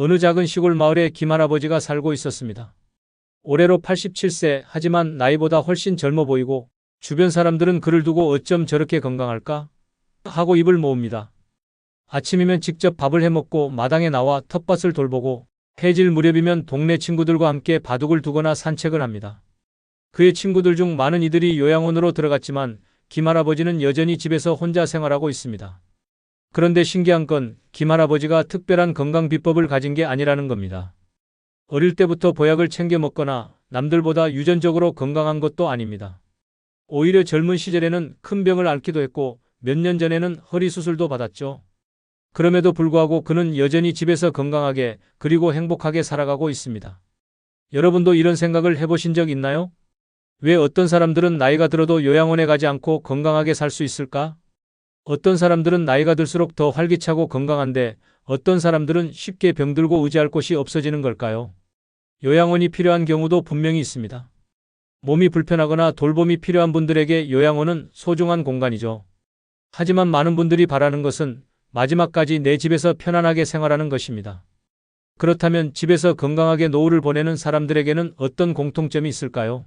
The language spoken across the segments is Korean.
어느 작은 시골 마을에 김할아버지가 살고 있었습니다. 올해로 87세 하지만 나이보다 훨씬 젊어 보이고 주변 사람들은 그를 두고 어쩜 저렇게 건강할까? 하고 입을 모읍니다. 아침이면 직접 밥을 해먹고 마당에 나와 텃밭을 돌보고 해질 무렵이면 동네 친구들과 함께 바둑을 두거나 산책을 합니다. 그의 친구들 중 많은 이들이 요양원으로 들어갔지만 김할아버지는 여전히 집에서 혼자 생활하고 있습니다. 그런데 신기한 건 김할아버지가 특별한 건강 비법을 가진 게 아니라는 겁니다. 어릴 때부터 보약을 챙겨 먹거나 남들보다 유전적으로 건강한 것도 아닙니다. 오히려 젊은 시절에는 큰 병을 앓기도 했고 몇 년 전에는 허리 수술도 받았죠. 그럼에도 불구하고 그는 여전히 집에서 건강하게 그리고 행복하게 살아가고 있습니다. 여러분도 이런 생각을 해보신 적 있나요? 왜 어떤 사람들은 나이가 들어도 요양원에 가지 않고 건강하게 살 수 있을까? 어떤 사람들은 나이가 들수록 더 활기차고 건강한데 어떤 사람들은 쉽게 병들고 의지할 곳이 없어지는 걸까요? 요양원이 필요한 경우도 분명히 있습니다. 몸이 불편하거나 돌봄이 필요한 분들에게 요양원은 소중한 공간이죠. 하지만 많은 분들이 바라는 것은 마지막까지 내 집에서 편안하게 생활하는 것입니다. 그렇다면 집에서 건강하게 노후를 보내는 사람들에게는 어떤 공통점이 있을까요?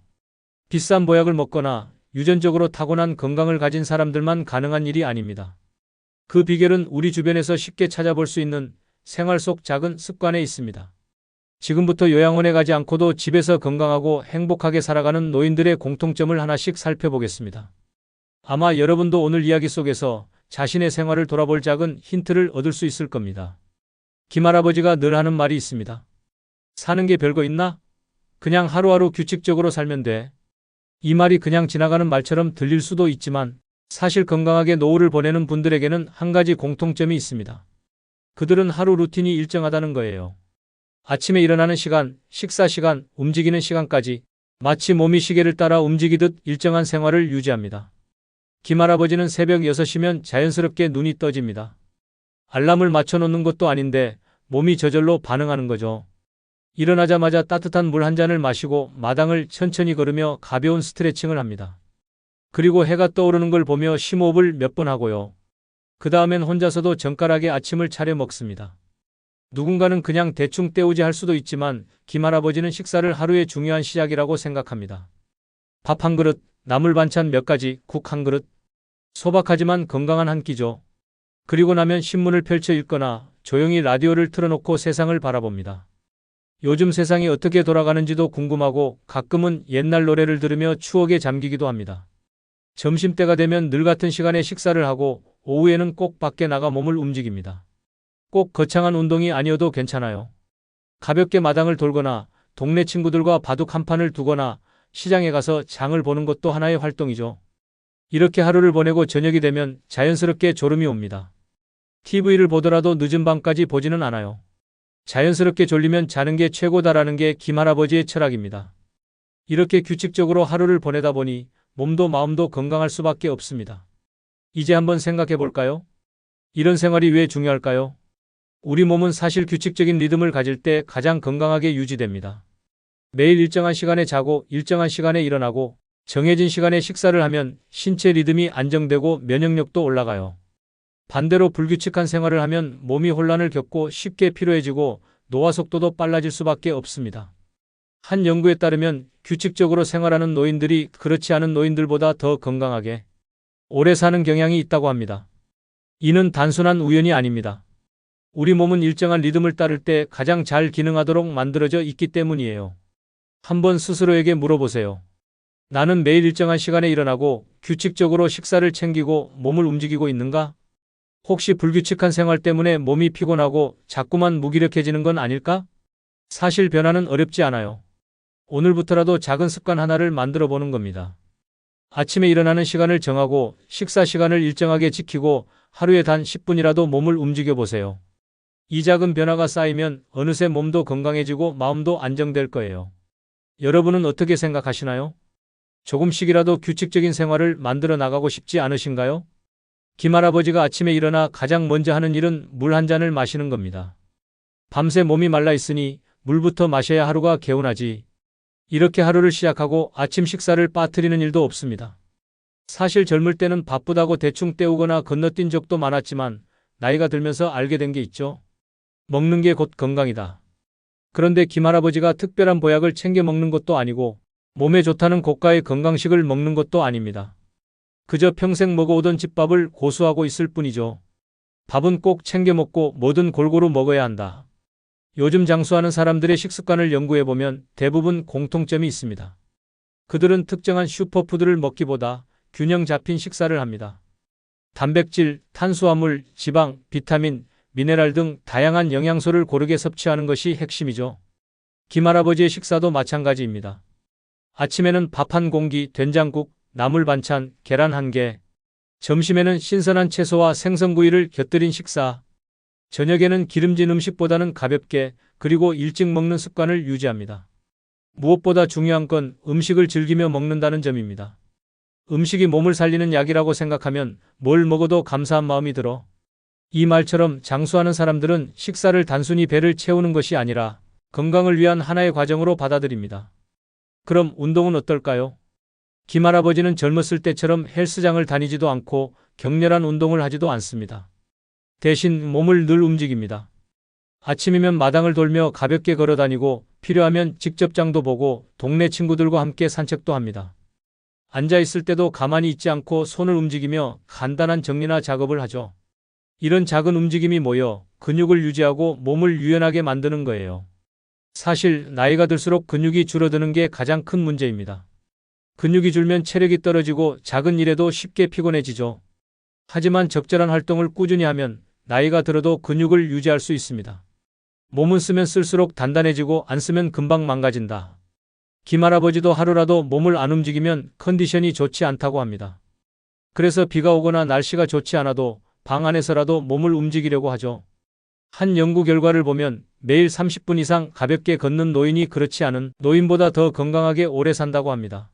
비싼 보약을 먹거나 유전적으로 타고난 건강을 가진 사람들만 가능한 일이 아닙니다. 그 비결은 우리 주변에서 쉽게 찾아볼 수 있는 생활 속 작은 습관에 있습니다. 지금부터 요양원에 가지 않고도 집에서 건강하고 행복하게 살아가는 노인들의 공통점을 하나씩 살펴보겠습니다. 아마 여러분도 오늘 이야기 속에서 자신의 생활을 돌아볼 작은 힌트를 얻을 수 있을 겁니다. 김할아버지가 늘 하는 말이 있습니다. 사는 게 별거 있나? 그냥 하루하루 규칙적으로 살면 돼. 이 말이 그냥 지나가는 말처럼 들릴 수도 있지만 사실 건강하게 노후를 보내는 분들에게는 한 가지 공통점이 있습니다. 그들은 하루 루틴이 일정하다는 거예요. 아침에 일어나는 시간, 식사 시간, 움직이는 시간까지 마치 몸이 시계를 따라 움직이듯 일정한 생활을 유지합니다. 김할아버지는 새벽 6시면 자연스럽게 눈이 떠집니다. 알람을 맞춰놓는 것도 아닌데 몸이 저절로 반응하는 거죠. 일어나자마자 따뜻한 물 한 잔을 마시고 마당을 천천히 걸으며 가벼운 스트레칭을 합니다. 그리고 해가 떠오르는 걸 보며 심호흡을 몇 번 하고요. 그 다음엔 혼자서도 정갈하게 아침을 차려 먹습니다. 누군가는 그냥 대충 때우지 할 수도 있지만 김 할아버지는 식사를 하루의 중요한 시작이라고 생각합니다. 밥 한 그릇, 나물 반찬 몇 가지, 국 한 그릇. 소박하지만 건강한 한 끼죠. 그리고 나면 신문을 펼쳐 읽거나 조용히 라디오를 틀어놓고 세상을 바라봅니다. 요즘 세상이 어떻게 돌아가는지도 궁금하고 가끔은 옛날 노래를 들으며 추억에 잠기기도 합니다. 점심때가 되면 늘 같은 시간에 식사를 하고 오후에는 꼭 밖에 나가 몸을 움직입니다. 꼭 거창한 운동이 아니어도 괜찮아요. 가볍게 마당을 돌거나 동네 친구들과 바둑 한 판을 두거나 시장에 가서 장을 보는 것도 하나의 활동이죠. 이렇게 하루를 보내고 저녁이 되면 자연스럽게 졸음이 옵니다. TV를 보더라도 늦은 밤까지 보지는 않아요. 자연스럽게 졸리면 자는 게 최고다라는 게 김할아버지의 철학입니다. 이렇게 규칙적으로 하루를 보내다 보니 몸도 마음도 건강할 수밖에 없습니다. 이제 한번 생각해 볼까요? 이런 생활이 왜 중요할까요? 우리 몸은 사실 규칙적인 리듬을 가질 때 가장 건강하게 유지됩니다. 매일 일정한 시간에 자고 일정한 시간에 일어나고 정해진 시간에 식사를 하면 신체 리듬이 안정되고 면역력도 올라가요. 반대로 불규칙한 생활을 하면 몸이 혼란을 겪고 쉽게 피로해지고 노화 속도도 빨라질 수밖에 없습니다. 한 연구에 따르면 규칙적으로 생활하는 노인들이 그렇지 않은 노인들보다 더 건강하게 오래 사는 경향이 있다고 합니다. 이는 단순한 우연이 아닙니다. 우리 몸은 일정한 리듬을 따를 때 가장 잘 기능하도록 만들어져 있기 때문이에요. 한번 스스로에게 물어보세요. 나는 매일 일정한 시간에 일어나고 규칙적으로 식사를 챙기고 몸을 움직이고 있는가? 혹시 불규칙한 생활 때문에 몸이 피곤하고 자꾸만 무기력해지는 건 아닐까? 사실 변화는 어렵지 않아요. 오늘부터라도 작은 습관 하나를 만들어 보는 겁니다. 아침에 일어나는 시간을 정하고 식사 시간을 일정하게 지키고 하루에 단 10분이라도 몸을 움직여 보세요. 이 작은 변화가 쌓이면 어느새 몸도 건강해지고 마음도 안정될 거예요. 여러분은 어떻게 생각하시나요? 조금씩이라도 규칙적인 생활을 만들어 나가고 싶지 않으신가요? 김할아버지가 아침에 일어나 가장 먼저 하는 일은 물 한 잔을 마시는 겁니다. 밤새 몸이 말라 있으니 물부터 마셔야 하루가 개운하지. 이렇게 하루를 시작하고 아침 식사를 빠뜨리는 일도 없습니다. 사실 젊을 때는 바쁘다고 대충 때우거나 건너뛴 적도 많았지만 나이가 들면서 알게 된 게 있죠. 먹는 게 곧 건강이다. 그런데 김할아버지가 특별한 보약을 챙겨 먹는 것도 아니고 몸에 좋다는 고가의 건강식을 먹는 것도 아닙니다. 그저 평생 먹어오던 집밥을 고수하고 있을 뿐이죠. 밥은 꼭 챙겨 먹고 뭐든 골고루 먹어야 한다. 요즘 장수하는 사람들의 식습관을 연구해보면 대부분 공통점이 있습니다. 그들은 특정한 슈퍼푸드를 먹기보다 균형 잡힌 식사를 합니다. 단백질, 탄수화물, 지방, 비타민, 미네랄 등 다양한 영양소를 고르게 섭취하는 것이 핵심이죠. 김할아버지의 식사도 마찬가지입니다. 아침에는 밥 한 공기, 된장국, 나물 반찬, 계란 한 개. 점심에는 신선한 채소와 생선구이를 곁들인 식사. 저녁에는 기름진 음식보다는 가볍게 그리고 일찍 먹는 습관을 유지합니다. 무엇보다 중요한 건 음식을 즐기며 먹는다는 점입니다. 음식이 몸을 살리는 약이라고 생각하면 뭘 먹어도 감사한 마음이 들어. 이 말처럼 장수하는 사람들은 식사를 단순히 배를 채우는 것이 아니라 건강을 위한 하나의 과정으로 받아들입니다. 그럼 운동은 어떨까요? 김 할아버지는 젊었을 때처럼 헬스장을 다니지도 않고 격렬한 운동을 하지도 않습니다. 대신 몸을 늘 움직입니다. 아침이면 마당을 돌며 가볍게 걸어 다니고 필요하면 직접 장도 보고 동네 친구들과 함께 산책도 합니다. 앉아 있을 때도 가만히 있지 않고 손을 움직이며 간단한 정리나 작업을 하죠. 이런 작은 움직임이 모여 근육을 유지하고 몸을 유연하게 만드는 거예요. 사실 나이가 들수록 근육이 줄어드는 게 가장 큰 문제입니다. 근육이 줄면 체력이 떨어지고 작은 일에도 쉽게 피곤해지죠. 하지만 적절한 활동을 꾸준히 하면 나이가 들어도 근육을 유지할 수 있습니다. 몸은 쓰면 쓸수록 단단해지고 안 쓰면 금방 망가진다. 김할아버지도 하루라도 몸을 안 움직이면 컨디션이 좋지 않다고 합니다. 그래서 비가 오거나 날씨가 좋지 않아도 방 안에서라도 몸을 움직이려고 하죠. 한 연구 결과를 보면 매일 30분 이상 가볍게 걷는 노인이 그렇지 않은 노인보다 더 건강하게 오래 산다고 합니다.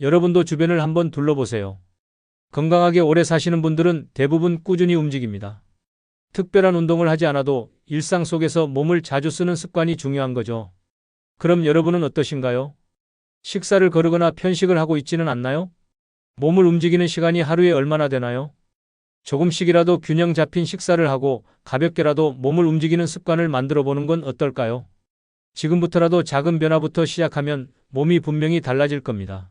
여러분도 주변을 한번 둘러보세요. 건강하게 오래 사시는 분들은 대부분 꾸준히 움직입니다. 특별한 운동을 하지 않아도 일상 속에서 몸을 자주 쓰는 습관이 중요한 거죠. 그럼 여러분은 어떠신가요? 식사를 거르거나 편식을 하고 있지는 않나요? 몸을 움직이는 시간이 하루에 얼마나 되나요? 조금씩이라도 균형 잡힌 식사를 하고 가볍게라도 몸을 움직이는 습관을 만들어 보는 건 어떨까요? 지금부터라도 작은 변화부터 시작하면 몸이 분명히 달라질 겁니다.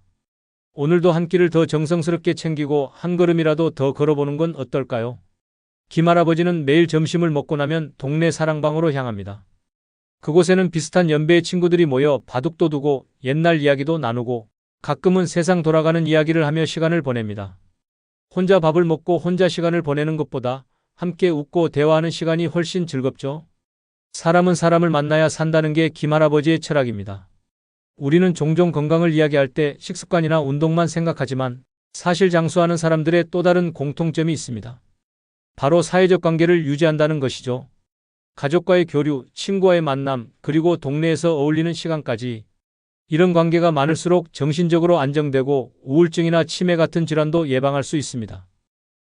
오늘도 한 끼를 더 정성스럽게 챙기고 한 걸음이라도 더 걸어보는 건 어떨까요? 김할아버지는 매일 점심을 먹고 나면 동네 사랑방으로 향합니다. 그곳에는 비슷한 연배의 친구들이 모여 바둑도 두고 옛날 이야기도 나누고 가끔은 세상 돌아가는 이야기를 하며 시간을 보냅니다. 혼자 밥을 먹고 혼자 시간을 보내는 것보다 함께 웃고 대화하는 시간이 훨씬 즐겁죠. 사람은 사람을 만나야 산다는 게 김할아버지의 철학입니다. 우리는 종종 건강을 이야기할 때 식습관이나 운동만 생각하지만 사실 장수하는 사람들의 또 다른 공통점이 있습니다. 바로 사회적 관계를 유지한다는 것이죠. 가족과의 교류, 친구와의 만남, 그리고 동네에서 어울리는 시간까지 이런 관계가 많을수록 정신적으로 안정되고 우울증이나 치매 같은 질환도 예방할 수 있습니다.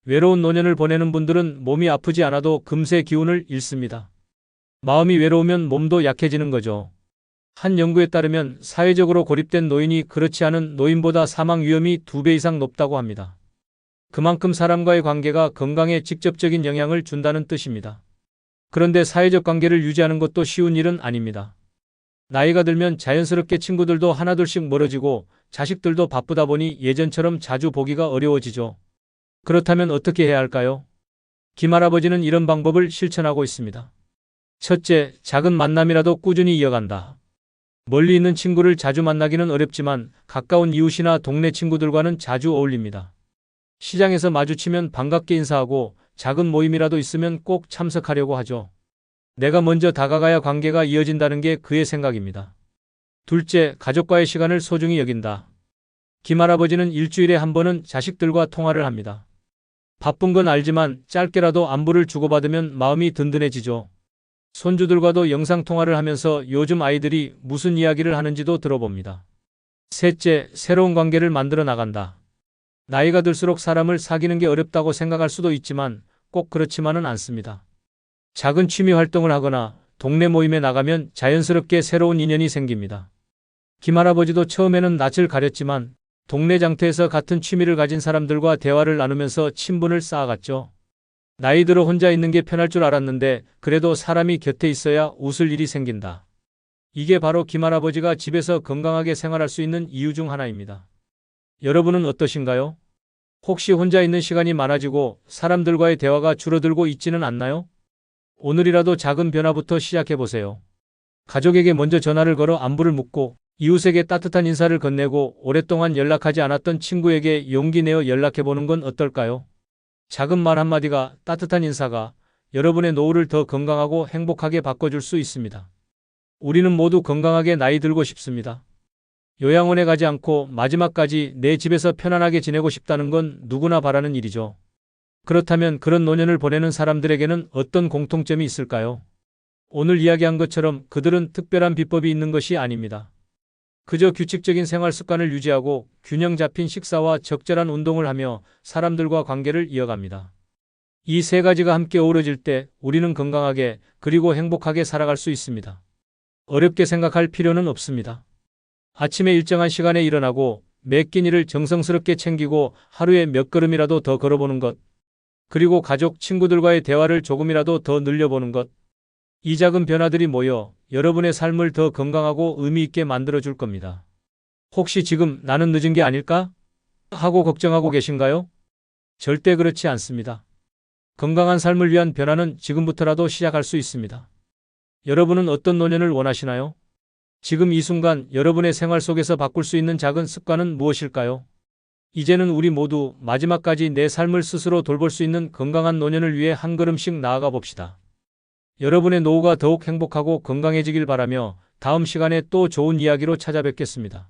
외로운 노년을 보내는 분들은 몸이 아프지 않아도 금세 기운을 잃습니다. 마음이 외로우면 몸도 약해지는 거죠. 한 연구에 따르면 사회적으로 고립된 노인이 그렇지 않은 노인보다 사망 위험이 두배 이상 높다고 합니다. 그만큼 사람과의 관계가 건강에 직접적인 영향을 준다는 뜻입니다. 그런데 사회적 관계를 유지하는 것도 쉬운 일은 아닙니다. 나이가 들면 자연스럽게 친구들도 하나둘씩 멀어지고 자식들도 바쁘다 보니 예전처럼 자주 보기가 어려워지죠. 그렇다면 어떻게 해야 할까요? 김할아버지는 이런 방법을 실천하고 있습니다. 첫째, 작은 만남이라도 꾸준히 이어간다. 멀리 있는 친구를 자주 만나기는 어렵지만 가까운 이웃이나 동네 친구들과는 자주 어울립니다. 시장에서 마주치면 반갑게 인사하고 작은 모임이라도 있으면 꼭 참석하려고 하죠. 내가 먼저 다가가야 관계가 이어진다는 게 그의 생각입니다. 둘째, 가족과의 시간을 소중히 여긴다. 김 할아버지는 일주일에 한 번은 자식들과 통화를 합니다. 바쁜 건 알지만 짧게라도 안부를 주고받으면 마음이 든든해지죠. 손주들과도 영상통화를 하면서 요즘 아이들이 무슨 이야기를 하는지도 들어봅니다. 셋째, 새로운 관계를 만들어 나간다. 나이가 들수록 사람을 사귀는 게 어렵다고 생각할 수도 있지만 꼭 그렇지만은 않습니다. 작은 취미 활동을 하거나 동네 모임에 나가면 자연스럽게 새로운 인연이 생깁니다. 김할아버지도 처음에는 낯을 가렸지만 동네 장터에서 같은 취미를 가진 사람들과 대화를 나누면서 친분을 쌓아갔죠. 나이 들어 혼자 있는 게 편할 줄 알았는데 그래도 사람이 곁에 있어야 웃을 일이 생긴다. 이게 바로 김할아버지가 집에서 건강하게 생활할 수 있는 이유 중 하나입니다. 여러분은 어떠신가요? 혹시 혼자 있는 시간이 많아지고 사람들과의 대화가 줄어들고 있지는 않나요? 오늘이라도 작은 변화부터 시작해 보세요. 가족에게 먼저 전화를 걸어 안부를 묻고 이웃에게 따뜻한 인사를 건네고 오랫동안 연락하지 않았던 친구에게 용기 내어 연락해 보는 건 어떨까요? 작은 말 한마디가 따뜻한 인사가 여러분의 노후를 더 건강하고 행복하게 바꿔줄 수 있습니다. 우리는 모두 건강하게 나이 들고 싶습니다. 요양원에 가지 않고 마지막까지 내 집에서 편안하게 지내고 싶다는 건 누구나 바라는 일이죠. 그렇다면 그런 노년을 보내는 사람들에게는 어떤 공통점이 있을까요? 오늘 이야기한 것처럼 그들은 특별한 비법이 있는 것이 아닙니다. 그저 규칙적인 생활 습관을 유지하고 균형 잡힌 식사와 적절한 운동을 하며 사람들과 관계를 이어갑니다. 이 세 가지가 함께 어우러질 때 우리는 건강하게 그리고 행복하게 살아갈 수 있습니다. 어렵게 생각할 필요는 없습니다. 아침에 일정한 시간에 일어나고 매 끼니를 정성스럽게 챙기고 하루에 몇 걸음이라도 더 걸어보는 것, 그리고 가족, 친구들과의 대화를 조금이라도 더 늘려보는 것, 이 작은 변화들이 모여 여러분의 삶을 더 건강하고 의미 있게 만들어 줄 겁니다. 혹시 지금 나는 늦은 게 아닐까? 하고 걱정하고 계신가요? 절대 그렇지 않습니다. 건강한 삶을 위한 변화는 지금부터라도 시작할 수 있습니다. 여러분은 어떤 노년을 원하시나요? 지금 이 순간 여러분의 생활 속에서 바꿀 수 있는 작은 습관은 무엇일까요? 이제는 우리 모두 마지막까지 내 삶을 스스로 돌볼 수 있는 건강한 노년을 위해 한 걸음씩 나아가 봅시다. 여러분의 노후가 더욱 행복하고 건강해지길 바라며 다음 시간에 또 좋은 이야기로 찾아뵙겠습니다.